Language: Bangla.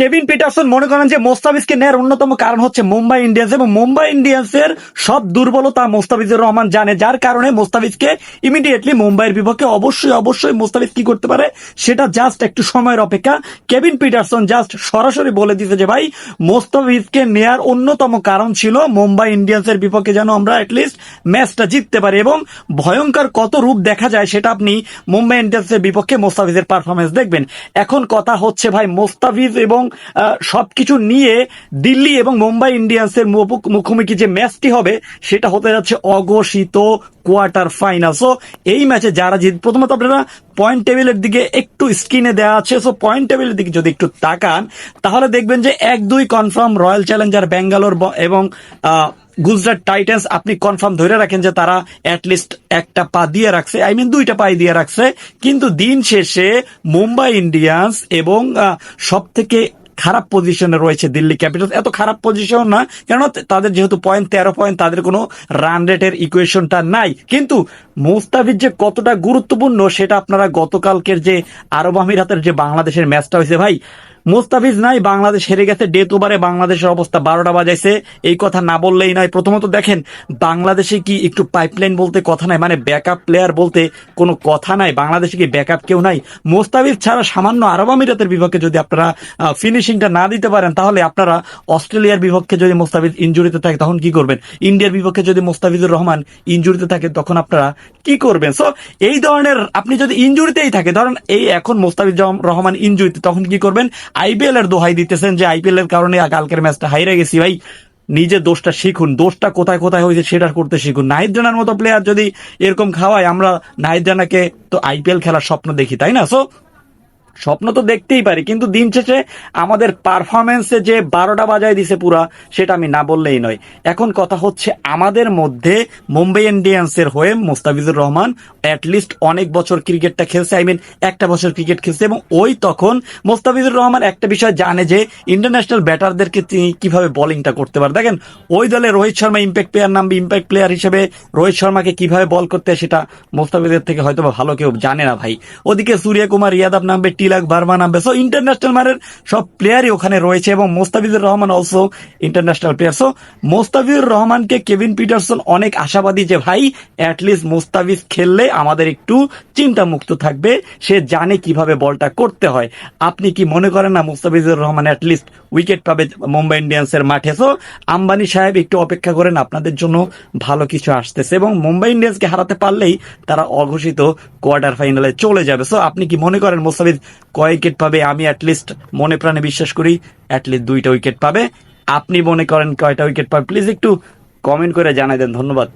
কেভিন পিটারসন মনে করেন যে মোস্তাফিজকে নেয়ার অন্যতম কারণ হচ্ছে মুম্বাই ইন্ডিয়ান্স এবং মুম্বাই ইন্ডিয়ান্সের সব দুর্বলতা মোস্তাফিজুর রহমান জানে, যার কারণে মোস্তাফিজকে ইমিডিয়েটলি মুম্বাইয়ের বিপক্ষে অবশ্যই অবশ্যই মোস্তাফিজ কি করতে পারে সেটা জাস্ট একটু সময়ের অপেক্ষা। কেভিন পিটারসন জাস্ট সরাসরি বলে দিতে যে, ভাই, মোস্তাফিজকে নেয়ার অন্যতম কারণ ছিল মুম্বাই ইন্ডিয়ান্সের বিপক্ষে যেন আমরা অ্যাটলিস্ট ম্যাচটা জিততে পারি এবং ভয়ঙ্কর কত রূপ দেখা যায় সেটা আপনি মুম্বাই ইন্ডিয়ান্সের বিপক্ষে মোস্তাফিজের পারফরমেন্স দেখবেন। এখন কথা হচ্ছে, ভাই, মোস্তাফিজ এবং সবকিছু নিয়ে দিল্লি এবং মুম্বাই ইন্ডিয়ান্সের মুখ- মুখোমুখি যে ম্যাচটি হবে, সেটা হতে যাচ্ছে অঘোষিত কোয়ার্টার ফাইনাল। সো এই ম্যাচে যারা জিত, প্রথমত আপনারা পয়েন্ট টেবিলের দিকে একটু স্ক্রিনে দেওয়া আছে। সো পয়েন্ট টেবিলের দিকে যদি একটু তাকান, তাহলে দেখবেন যে এক দুই কনফার্ম রয়্যাল চ্যালেঞ্জার ব্যাঙ্গালোর এবং গুজরাট টাইটান্স আপনি কনফার্ম ধরে রাখেন যে তারা অ্যাটলিস্ট একটা পা দিয়ে রাখছে আই মিন দুইটা পাই দিয়ে রাখছে। কিন্তু দিন শেষে মুম্বাই ইন্ডিয়ান্স এবং সব থেকে খারাপ পজিশনে রয়েছে দিল্লি ক্যাপিটালস এত খারাপ পজিশন না কেন তাদের যেহেতু পয়েন্ট তেরো পয়েন্ট তাদের কোনো রান রেটের ইকুয়েশনটা নাই। কিন্তু মুস্তাফিজ যে কতটা গুরুত্বপূর্ণ, সেটা আপনারা গতকালকের যে আরব আমিরাতের যে বাংলাদেশের ম্যাচটা হয়েছে, ভাই মুস্তাফিজ নাই, বাংলাদেশ হেরে গেছে ডেথ ওভারে বাংলাদেশের অবস্থা বারোটা বাজাইছে। এই কথা না বললেই নয়। প্রথমত দেখেন, বাংলাদেশে কি একটু পাইপলাইন বলতে কথা নাই মানে ব্যাকআপ প্লেয়ার বলতে কোনো কথা নাই, বাংলাদেশে কি ব্যাকআপ কেউ নাই। মোস্তাফিজ ছাড়া সামান্য আরব আমিরাতের বিপক্ষে যদি আপনারা ফিনিশিংটা না দিতে পারেন, তাহলে আপনারা অস্ট্রেলিয়ার বিপক্ষে যদি মোস্তাফিজ ইঞ্জুরিতে থাকে, তখন কি করবেন? ইন্ডিয়ার বিপক্ষে যদি মোস্তাফিজুর রহমান ইঞ্জুরিতে থাকে, তখন আপনারা কি করবেন? সো এই ধরনের, আপনি যদি ইঞ্জুরিতেই থাকে, ধরেন এই এখন মোস্তাফিজ রহমান ইঞ্জুরিতে তখন কি করবেন? আইপিএল এর দোহাই দিতেছেন যে আইপিএল এর কারণে কালকের ম্যাচটা হাইরে গেছি, ভাই। নিজে দোষটা শিখুন। দোষটা কোথায় কোথায় হয়েছে সেটা করতে শিখুন। নাহিদ মতো প্লেয়ার যদি এরকম খাওয়ায়, আমরা নাহিদ তো আইপিএল খেলার স্বপ্ন দেখি, তাই না? সো স্বপ্ন তো দেখতেই পারি, কিন্তু দিন শেষে আমাদের পারফরমেন্সে যে বারোটা বাজায় দিছে পুরা, সেটা আমি না বললেই নয়। এখন কথা হচ্ছে আমাদের মধ্যে মুম্বাই ইন্ডিয়ান্সের হয়ে মোস্তাফিজুর রহমান অ্যাটলিস্ট অনেক বছর ক্রিকেটটা খেলছে আই মিন একটা বছর ক্রিকেট খেলছে এবং ওই তখন মোস্তাফিজুর রহমান একটা বিষয় জানে যে ইন্টারন্যাশনাল ব্যাটারদেরকে তিনি কীভাবে বোলিংটা করতে পারে। দেখেন, ওই দলে রোহিত শর্মা ইম্প্যাক্ট প্লেয়ার নামবে ইম্প্যাক্ট প্লেয়ার হিসেবে রোহিত শর্মাকে কীভাবে বল করতে সেটা মোস্তাফিজের থেকে হয়তো ভালো কেউ জানে না ভাই। ওদিকে সূর্য কুমার ইয়াদব নামবে টিলাক বার্মা নামবে। সো ইন্টারন্যাশনাল মানের সব প্লেয়ারই ওখানে রয়েছে এবং Mustafizur Rahman also international player so Mustafizur রহমানকে কেভিন পিটারসন অনেক আশাবাদী যে, ভাই অ্যাটলিস্ট মোস্তাফিজ খেললে আমাদের একটু চিন্তা মুক্ত থাকবে। সে জানে কীভাবে বলটা করতে হয়। আপনি কি মনে করেন না মুস্তাফিজুর রহমান অ্যাটলিস্ট উইকেট পাবে মুম্বাই ইন্ডিয়ান্সের মাঠে? সো আম্বানি সাহেব একটু অপেক্ষা করেন, আপনাদের জন্য ভালো কিছু আসতেছে এবং মুম্বাই ইন্ডিয়ান্সকে হারাতে পারলেই তারা অঘোষিত কোয়ার্টার ফাইনালে চলে যাবে। সো আপনি কি মনে করেন মোস্তাফিজ কয় উইকেট পাবে, আমি অ্যাটলিস্ট মনে প্রাণে বিশ্বাস করি অ্যাটলিস্ট দুইটা উইকেট পাবে। আপনি মনে করেন কয়টা উইকেট পাবে প্লিজ একটু কমেন্ট করে জানাই দেন, ধন্যবাদ।